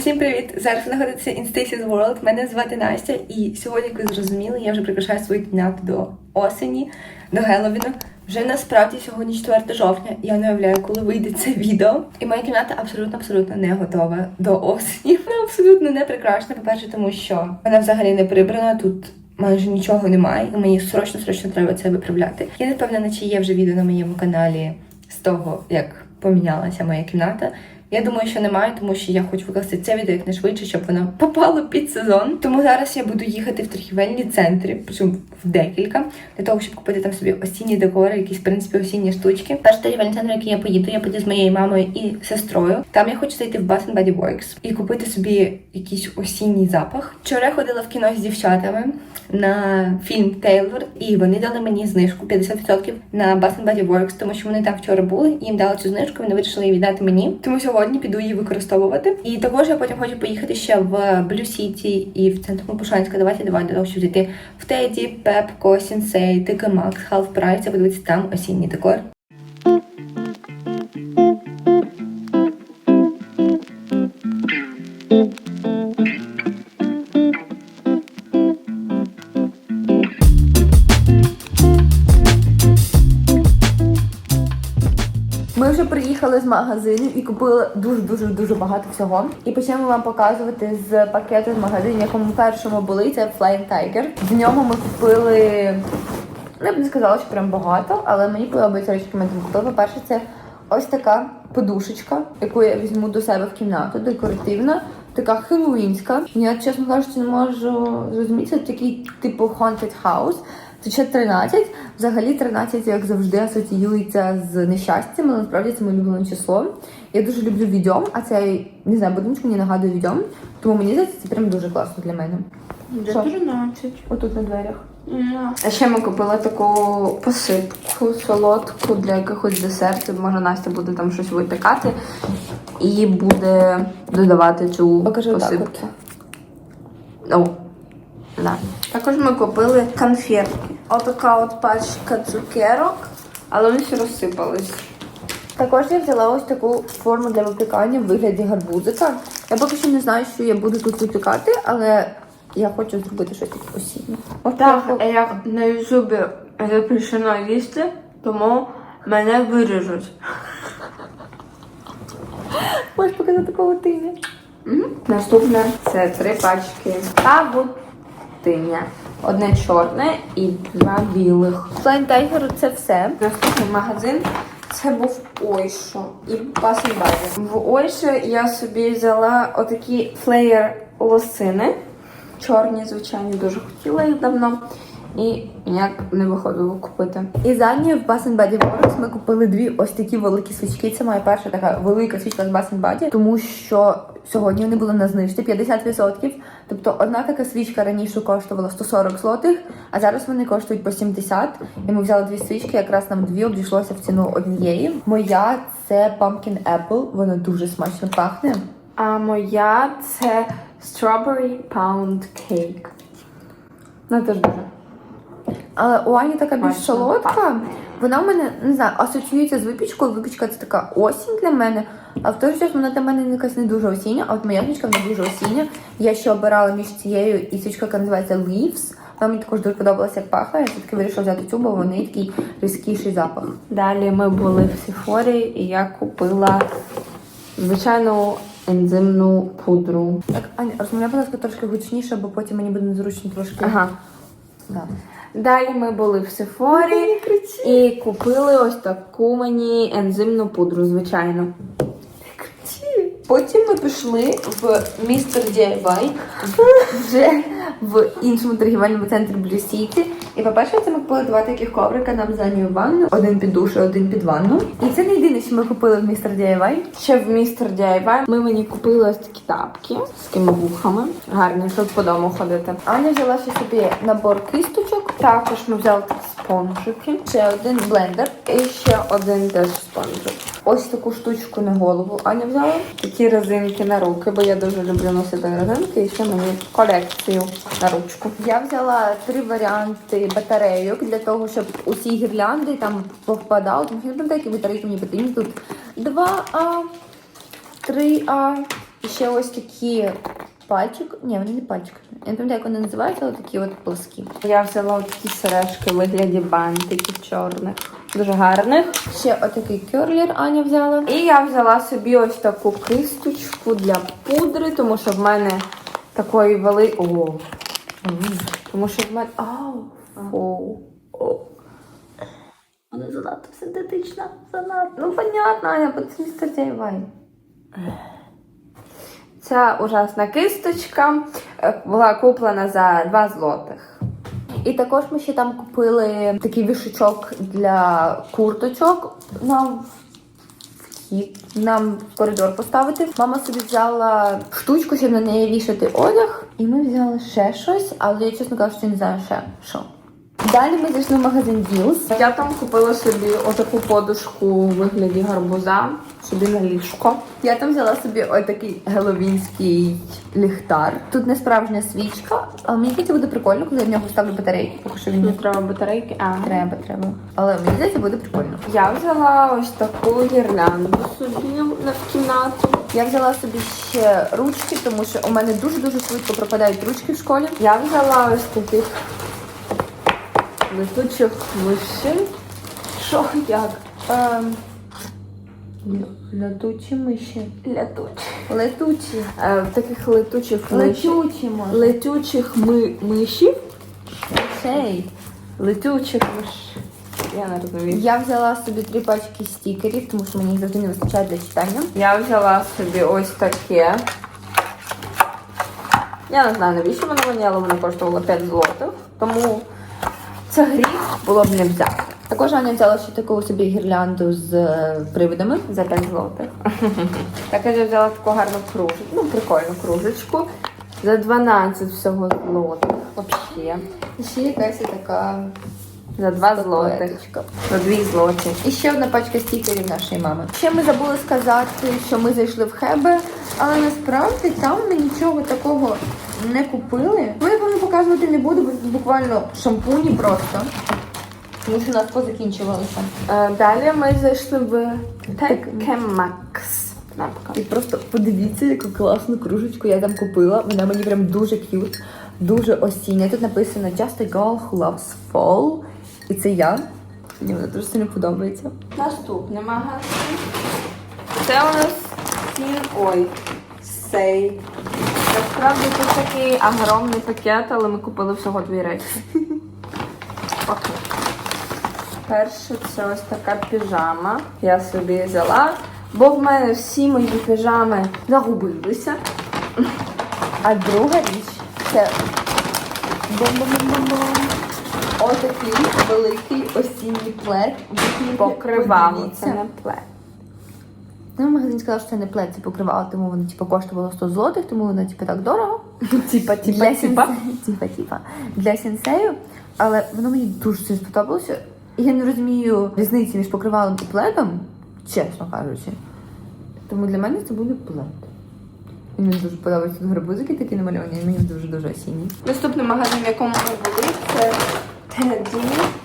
Усім привіт! Зараз ви знаходитеся in Stacey's World. Мене звати Настя, і сьогодні, як ви зрозуміли, я вже прикрашаю свою кімнату до осені, до Геловіна. Вже насправді сьогодні 4 жовтня. Я не уявляю, коли вийде це відео. І моя кімната абсолютно абсолютно не готова до осені. Вона абсолютно не прикрашена. По-перше, тому що вона взагалі не прибрана. Тут майже нічого немає, і мені срочно срочно треба це виправляти. Я не впевнена, чи є вже відео на моєму каналі з того, як помінялася моя кімната. Я думаю, що немає, тому що я хочу викласти це відео якнайшвидше, щоб воно попало під сезон. Тому зараз я буду їхати в торгівельні центри, причому в декілька, для того, щоб купити там собі осінні декори, якісь в принципі осінні штучки. Перший торгівельний центр, який я поїду, я поїду з моєю мамою і сестрою. Там я хочу зайти в Bath Body Works і купити собі якийсь осінній запах. Вчора я ходила в кіно з дівчатами на фільм Тейлор, і вони дали мені знижку 50% на Bath Body Works, тому що вони там вчора були, їм дали цю знижку, вони вирішили її віддати мені. Тому сьогодні піду її використовувати. І також я потім хочу поїхати ще в Блю Сіті і в центр Пушанська. Давайте давай до того, щоб зайти в Теді, Пепко, Сінсей, Тика Макс, Half Price, подивитися там осінній декор. Приїхали з магазину і купили дуже дуже дуже багато всього. І почнемо вам показувати з пакету з магазину, в якому першому були це Flying Tiger. В ньому ми купили. ну, Я б не сказала, що прям багато, але мені подобається речі, ми купили. По-перше, це ось така подушечка, яку я візьму до себе в кімнату, декоративна, така хеллоуінська. Я, чесно кажучи, не можу зрозуміти, це такий типу haunted house. Це ще 13. Взагалі 13, як завжди, асоціюється з нещастям, але насправді це моє улюблене число. Я дуже люблю відьом, а цей, не знаю, будиночку мені нагадує відьом, тому мені здається, це прям дуже класно для мене. Де Що? 13? Отут на дверях. А ще ми купили таку посипку солодку для якихось десертів. Може Настя буде там щось випікати і буде додавати цю Покажи посипку. О, да. Також ми купили конфетки. Отака от пачка цукерок, але вони всі розсипались. Також я взяла ось таку форму для випікання в вигляді гарбузика. Я поки що не знаю, що я буду тут випікати, але я хочу зробити щось таке осіннє. Ось Так, я на ютубі запрещено їсти, тому мене виріжуть. Можеш показати павутиння. Наступне це три пачки павутиння. Одне чорне і два білих. Flying Tiger це все. Наступний магазин це був Ойшо і Пасенбазі. В Ойшо я собі взяла отакі флеєр лосини. Чорні, звичайно, дуже хотіла їх давно. І ніяк не виходило купити. І задні в Bath Body Works ми купили дві ось такі великі свічки. Це моя перша така велика свічка з Bath Body, тому що сьогодні вони були на знижці 50%. Тобто одна така свічка раніше коштувала 140 злотих, а зараз вони коштують по 70. І ми взяли дві свічки, якраз нам дві обійшлося в ціну однієї. Моя це Pumpkin Apple, вона дуже смачно пахне. А моя це Strawberry Pound Cake. Ну, теж дуже. Але у Ані така більш Смачно. солодка. Вона в мене не знаю, асоціюється з випічкою. Випічка це така осінь для мене. А в той же час вона для мене якась не дуже осіння, а от моя свічка вона дуже осіння. Я ще обирала між цією і свічкою, яка називається Leaves. Вона мені також дуже подобалася, як пахла. Я все-таки вирішила взяти цю, бо в неї такий різкіший запах. Далі ми були в Сіфорі, і я купила звичайну ензимну пудру. Так, Аня, розмовляй, будь ласка, трошки гучніше, бо потім мені буде незручно трошки. Ага. Да. Далі ми були в Сефорі і купили ось таку мені ензимну пудру, звичайно. Потім ми пішли в містер DIY, вже в іншому торгівельному центрі Blue City. І по-перше, це ми купили два таких коврика нам за нього ванну. Один під душ, один під ванну. І це не єдине, що ми купили в містер DIY. Ще в містер DIY ми мені купили ось такі тапки з такими вухами. Гарні, щоб по дому ходити. Аня взяла ще собі набор кисточок, Також ми взяли спонжики. ще один блендер. І ще один теж спонжик. Ось таку штучку на голову Аня взяла. Такі резинки на руки, бо я дуже люблю носити резинки. І ще мені колекцію на ручку. Я взяла три варіанти батарейок для того, щоб усі гірлянди там повпадали. Тому що не батарейки мені потрібні. Тут 2А, 3А, І ще ось такі пальчик. Ні, вони не пальчики. Я не пам'ятаю, як вони називаються, але такі от плоскі. Я взяла такі сережки в вигляді бантиків чорних. Дуже гарних. Ще отакий кюрлер Аня взяла. І я взяла собі ось таку кисточку для пудри, тому що в мене такої вели. О. Тому що в мене. Ау. О. Вона занадто синтетична. Занадто. Ну, понятно, Аня, бо це містер Дяйвай. Ця ужасна кисточка е, була куплена за 2 злотих. І також ми ще там купили такий вішачок для курточок нам нам в коридор поставити. Мама собі взяла штучку, щоб на неї вішати одяг. І ми взяли ще щось, але я чесно кажучи, не знаю ще що. Далі ми зайшли в магазин Ділс. Я там купила собі отаку подушку у вигляді гарбуза, собі на ліжко. Я там взяла собі отакий геловінський ліхтар. Тут не справжня свічка, але мені здається, буде прикольно, коли я в нього ставлю батарейки. Поки що він Не не треба батарейки. А. треба, треба. Але мені здається, буде прикольно. Я взяла ось таку гірлянду собі на кімнату. Я взяла собі ще ручки, тому що у мене дуже дуже швидко пропадають ручки в школі. Я взяла ось таких летучих мишей. Що як? Ем, летучі миші. Летучі. Летучі. Е, таких летучих мишей. Летючі може. Летучих ми мишів. Мишей. Летучих миш. Я не розумію. Я взяла собі три пачки стікерів, тому що мені їх завжди не вистачає для читання. Я взяла собі ось таке. Я не знаю, навіщо воно мені, але воно коштувало 5 злотих. Тому Це гріх було б не взяти. Також Аня взяла ще таку собі гірлянду з е, привидами. за 5 злотих. Також я взяла таку гарну кружечку, ну прикольну кружечку. За 12 всього злотих. Взагалі. І ще якась така За 2 злотих. За 2 злоті. І ще одна пачка стікерів нашої мами. Ще ми забули сказати, що ми зайшли в Хебе, але насправді там ми нічого такого не купили. Ну, я вам показувати не буду, бо буквально шампуні просто. Тому що у нас позакінчувалися. Е, Далі ми зайшли в Tekemax. І просто подивіться, яку класну кружечку я там купила. Вона мені прям дуже к'ют, дуже осіння. Тут написано Just a girl who loves fall. І це я. Мені вона дуже сильно подобається. Наступний магазин. Це у нас. Ой, сей. Насправді тут такий огромний пакет, але ми купили всього дві речі. Окей. Перше, це ось така піжама. Я собі взяла, бо в мене всі мої піжами загубилися. А друга річ це. Отакий великий осінній плед. Покривало. Це не плед. Ну, магазин сказав, що це не плед, це покривало, тому воно типу, коштувало 100 злотих, тому воно типу, так дорого. Типа, для сенсею, типа, типа, для сенсею, але воно мені дуже сильно сподобалося. І я не розумію різниці між покривалом і пледом, чесно кажучи. Тому для мене це буде плед. І Мені дуже подобаються тут гарбузики такі намальовані, і мені дуже-дуже осінні. Наступний магазин, в якому ми були, це.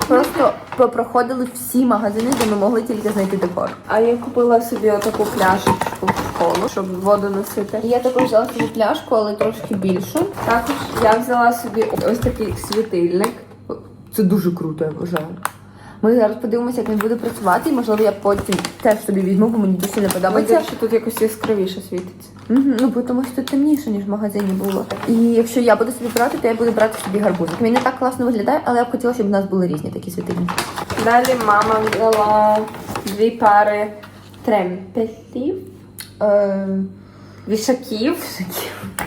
Просто попроходили всі магазини, де ми могли тільки знайти декор. А я купила собі отаку пляшечку в школу, щоб воду носити. Я також взяла собі пляшку, але трошки більшу. Також я взяла собі ось такий світильник. Це дуже круто, я вважаю. Ми зараз подивимося, як він буде працювати, і можливо я потім теж собі візьму, бо мені дуже Але подобається. що тут якось яскравіше світиться. Мгм, Ну, бо тому що тут темніше, ніж в магазині було. І якщо я буду собі брати, то я буду брати собі гарбузик. Він не так класно виглядає, але я б хотіла, щоб у нас були різні такі світильники. Далі мама взяла дві пари тремпетів, Е, вішаків.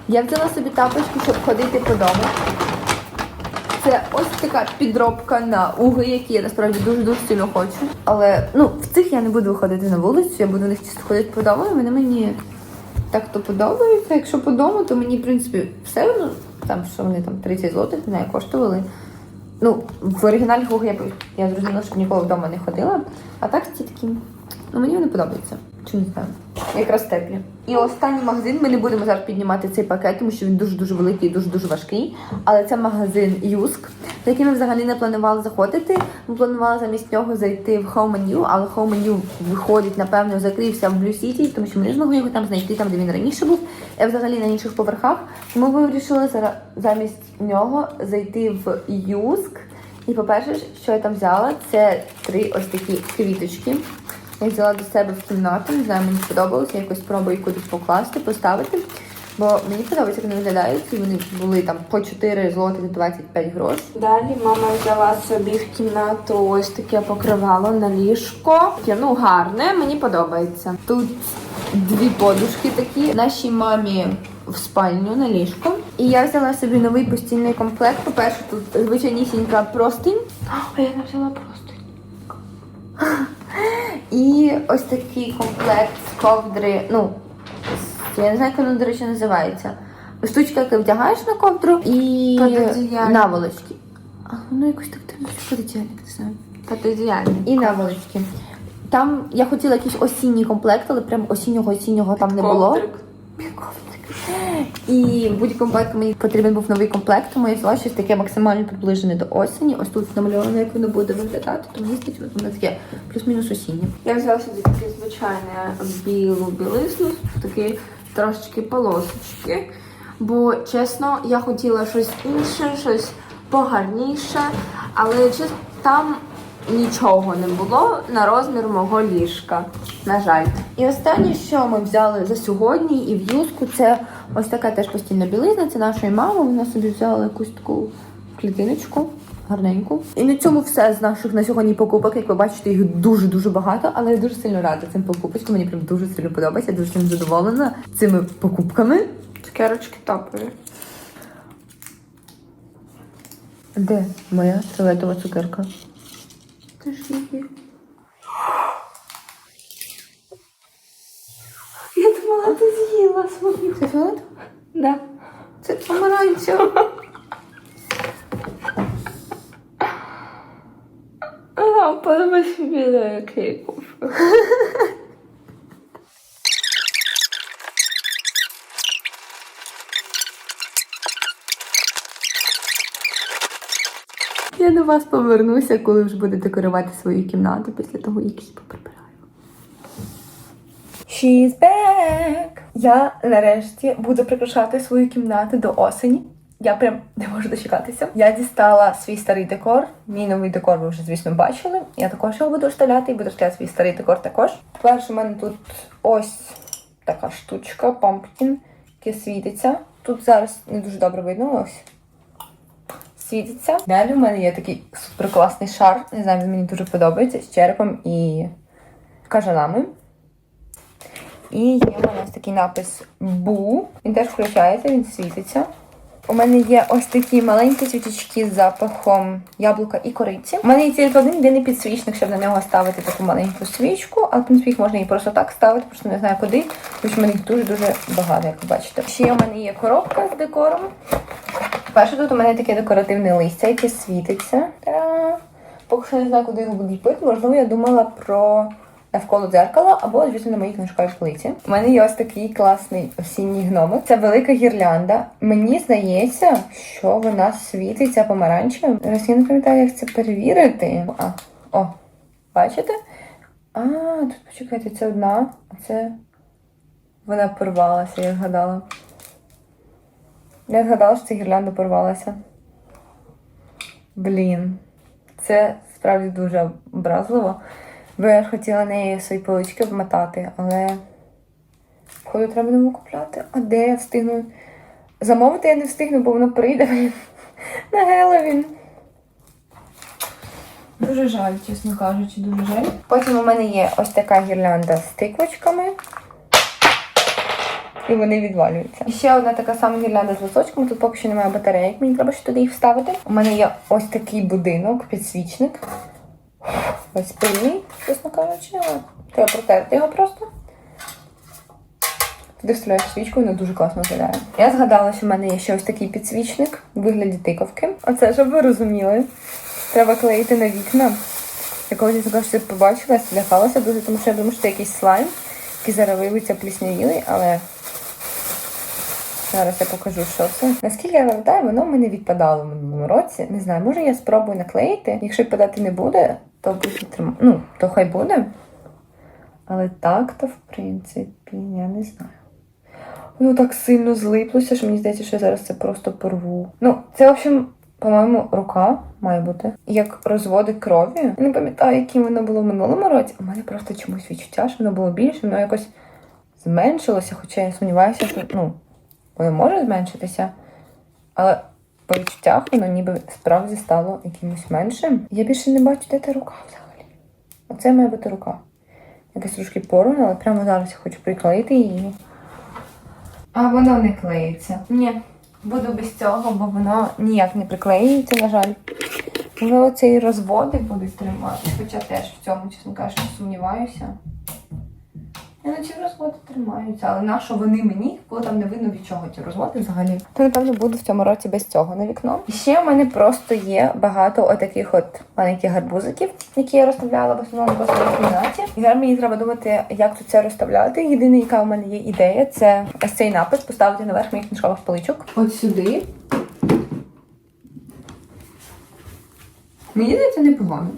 я взяла собі тапочки, щоб ходити по дому. Це ось така підробка на уги, які я насправді дуже дуже сильно хочу. Але ну в цих я не буду виходити на вулицю, я буду в них чисто ходити по дому. і Вони мені так то подобаються. Якщо по дому, то мені в принципі все одно там, що вони там 30 злотих не коштували. Ну, в оригіналі Гуг я, я зрозуміла, що ніколи вдома не ходила. А так ці такі, ну мені вони подобаються. Чи не знаю. Якраз теплі. І останній магазин ми не будемо зараз піднімати цей пакет, тому що він дуже-дуже великий і дуже-дуже важкий. Але це магазин Юск, в який ми взагалі не планували заходити. Ми планували замість нього зайти в Home Menu, але Home Menu виходить, напевно, закрився в Blue City, тому що ми не змогли його там знайти, там, де він раніше був, і взагалі на інших поверхах. Тому ми вирішили замість нього зайти в Юск. І по-перше, що я там взяла, це три ось такі квіточки. Я взяла до себе в кімнату, не знаю, мені сподобалося, якось спробую кудись покласти, поставити. Бо мені подобається, як вони виглядають, і вони були там по 4 злоти 25 грошей. Далі мама взяла собі в кімнату ось таке покривало на ліжко. Таке, ну гарне, мені подобається. Тут дві подушки такі, нашій мамі в спальню на ліжко. І я взяла собі новий постільний комплект. По-перше, тут звичайнісінька простинь. А я не взяла просто. І ось такий комплект з ковдри. Ну, я не знаю, як воно, до речі, називається. Штучка, яку вдягаєш на ковдру і Пододіяльник. наволочки. А воно якось так дивно, пододіяльник, не знаю. Пододіяльник. І наволочки. Там я хотіла якийсь осінній комплект, але прям осіннього осіннього там не було. Ковдрик. І в будь-якому випадку мені потрібен був новий комплект, тому я взяла щось таке максимально приближене до осені. Ось тут намальовано, як воно буде виглядати, то мені здається, воно таке плюс-мінус осіннє. Я взяла собі таке звичайне білу білизну, такі трошечки полосочки. Бо чесно, я хотіла щось інше, щось погарніше, але чесно, там нічого не було на розмір мого ліжка. На жаль. І останнє, що ми взяли за сьогодні і в юску, це ось така теж постільна білизна. Це нашої мами. Вона собі взяла якусь таку клітиночку. Гарненьку. І на цьому все з наших на сьогодні покупок. Як ви бачите, їх дуже-дуже багато, але я дуже сильно рада цим покупочкам. Мені прям дуже сильно подобається. Я дуже сильно задоволена цими покупками. Цукерочки топові. Де моя фіолетова цукерка? Ти ж її. Я думала, ти з'їла свою. Це фіолетова? Да. Це помаранчева. А, подобається біля кейку. Я до вас повернуся, коли вже буду декорувати свою кімнату після того, як її поприбираю. She's back! Я нарешті буду прикрашати свою кімнату до осені. Я прям не можу дочекатися. Я дістала свій старий декор. Мій новий декор ви вже, звісно, бачили. Я також його буду розставляти і буду розставляти свій старий декор також. Перше, у мене тут ось така штучка, пампкін, яке світиться. Тут зараз не дуже добре видно. Ось світиться. Далі у мене є такий суперкласний шар. Не знаю, він мені дуже подобається з черепом і кажанами. І є у ось такий напис Бу. Він теж включається, він світиться. У мене є ось такі маленькі свічечки з запахом яблука і кориці. У мене є тільки один єдиний підсвічник, щоб на нього ставити таку маленьку свічку, але в принципі їх можна і просто так ставити, просто не знаю куди, тому що в мене їх дуже-дуже багато, як ви бачите. Ще у мене є коробка з декором. Перше тут у мене таке декоративне листя, яке світиться. Та-да! Поки що не знаю, куди його буду ліпити. Можливо, я думала про навколо дзеркала або, звісно, на моїй книжковій полиці. У мене є ось такий класний осінній гномик. Це велика гірлянда. Мені здається, що вона світиться помаранчевим. Зараз я не пам'ятаю, як це перевірити. А, о, бачите? А, тут почекайте, це одна, а це вона порвалася, я згадала. Я згадала, що ця гірлянда порвалася. Блін. Це справді дуже образливо. Бо я хотіла неї свої полички вмотати, але походу треба нову купляти. А де я встигну? Замовити я не встигну, бо воно прийде на Геловін. Дуже жаль, чесно кажучи, дуже жаль. Потім у мене є ось така гірлянда з тиквочками. І вони відвалюються. І ще одна така сама гірлянда з листочками. Тут поки що немає батарейок, мені треба ще туди їх вставити. У мене є ось такий будинок, підсвічник. Ось пильний, чесно кажучи, але треба протерти його просто. Туди вставляєш свічку, воно дуже класно виглядає. Я згадала, що в мене є ще ось такий підсвічник у вигляді тиковки. Оце, щоб ви розуміли, треба клеїти на вікна. Я колись це побачила, я злякалася дуже, тому що я думаю, що це якийсь слайм, трошки зараз виявиться пліснявілий, але зараз я покажу, що це. Наскільки я пам'ятаю, воно в мене відпадало в минулому році. Не знаю, може я спробую наклеїти. Якщо відпадати не буде, то буде тримати. Ну, то хай буде. Але так, то в принципі, я не знаю. Воно так сильно злиплося, що мені здається, що я зараз це просто порву. Ну, це, в общем, по-моєму, рука має бути. Як розводи крові. Я не пам'ятаю, яким воно було в минулому році. У мене просто чомусь відчуття, що воно було більше, воно якось зменшилося, хоча я сумніваюся, що ну, воно може зменшитися. Але по відчуттях воно ніби справді стало якимось меншим. Я більше не бачу, де та рука взагалі. Оце має бути рука. Якась трошки порвана, але прямо зараз я хочу приклеїти її. А воно не клеїться. Ні, буду без цього, бо воно ніяк не приклеюється, на жаль. Може, оці розводи будуть тримати, хоча теж в цьому, чесно кажучи, сумніваюся. Я наче розводи тримаються, але на що вони мені, коли там не видно від чого ті розводи взагалі. То напевно буду в цьому році без цього на вікно. І ще в мене просто є багато отаких от маленьких гарбузиків, які я розставляла в основному просто в кімнаті. І зараз мені треба думати, як тут це розставляти. Єдине, яка в мене є ідея, це ось цей напис поставити наверх моїх книжкових поличок. От сюди. Мені здається, непогано.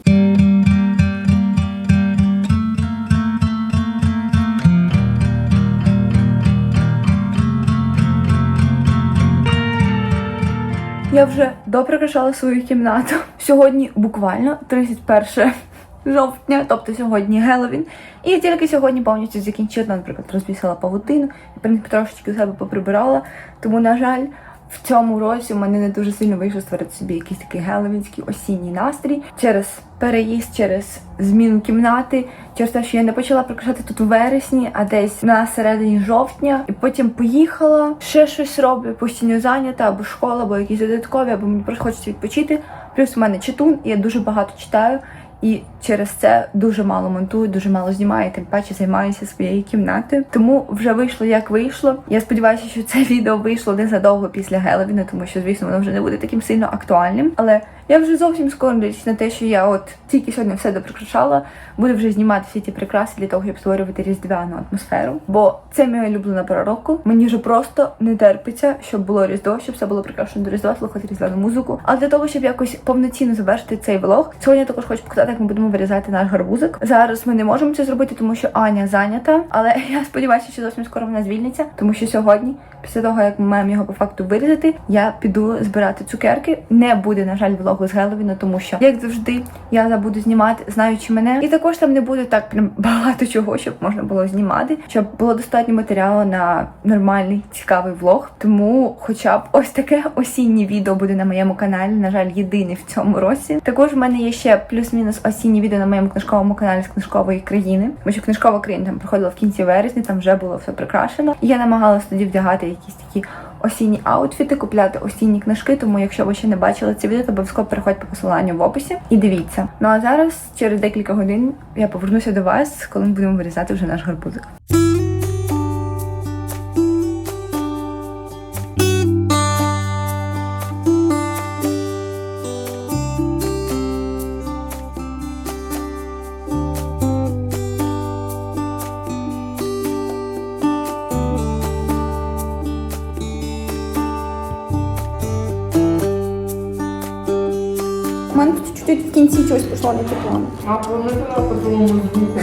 Я вже доприкрашала свою кімнату. Сьогодні буквально 31 жовтня, тобто сьогодні Геловін. І я тільки сьогодні повністю закінчила, наприклад, розвісила павутину, і в принципі трошечки себе поприбирала. Тому, на жаль, в цьому році у мене не дуже сильно вийшло створити собі якийсь такий геловінський осінній настрій через переїзд, через зміну кімнати, через те, що я не почала прикрашати тут у вересні, а десь на середині жовтня, і потім поїхала, ще щось роблю, постійно зайнята, або школа, або якісь додаткові, або мені просто хочеться відпочити. Плюс у мене читун, і я дуже багато читаю. І через це дуже мало монтую, дуже мало знімаю, тим паче займаюся своєю кімнатою. Тому вже вийшло як вийшло. Я сподіваюся, що це відео вийшло незадовго після Геловіна, тому що, звісно, воно вже не буде таким сильно актуальним. Але я вже зовсім скоро дивлюсь на те, що я от тільки сьогодні все доприкрашала, буду вже знімати всі ті прикраси для того, щоб створювати різдвяну атмосферу. Бо це моя улюблена пора року. Мені вже просто не терпиться, щоб було різдво, щоб все було прикрашено до різдва, слухати різдвяну музику. Але для того, щоб якось повноцінно завершити цей влог, сьогодні я також хочу показати, як ми будемо вирізати наш гарбузик. Зараз ми не можемо це зробити, тому що Аня зайнята, але я сподіваюся, що зовсім скоро вона звільниться, тому що сьогодні, після того як ми маємо його по факту вирізати, я піду збирати цукерки. Не буде, на жаль, влогу з Геловіна, тому що, як завжди, я забуду знімати, знаючи мене. І також там не буде так прям багато чого, щоб можна було знімати, щоб було достатньо матеріалу на нормальний цікавий влог. Тому, хоча б ось таке осіннє відео буде на моєму каналі. На жаль, єдине в цьому році. Також в мене є ще плюс-мінус осінні відео на моєму книжковому каналі з книжкової країни. Тому що книжкова країна там проходила в кінці вересня, там вже було все прикрашено. Я намагалася тоді вдягати якісь такі осінні аутфіти, купляти осінні книжки. Тому, якщо ви ще не бачили це відео, то обов'язково переходьте по посиланню в описі і дивіться. Ну а зараз, через декілька годин, я повернуся до вас, коли ми будемо вирізати вже наш гарбузик. У мене чуть-чуть в кінці чогось пішло не тепло. А воно по другому звуку.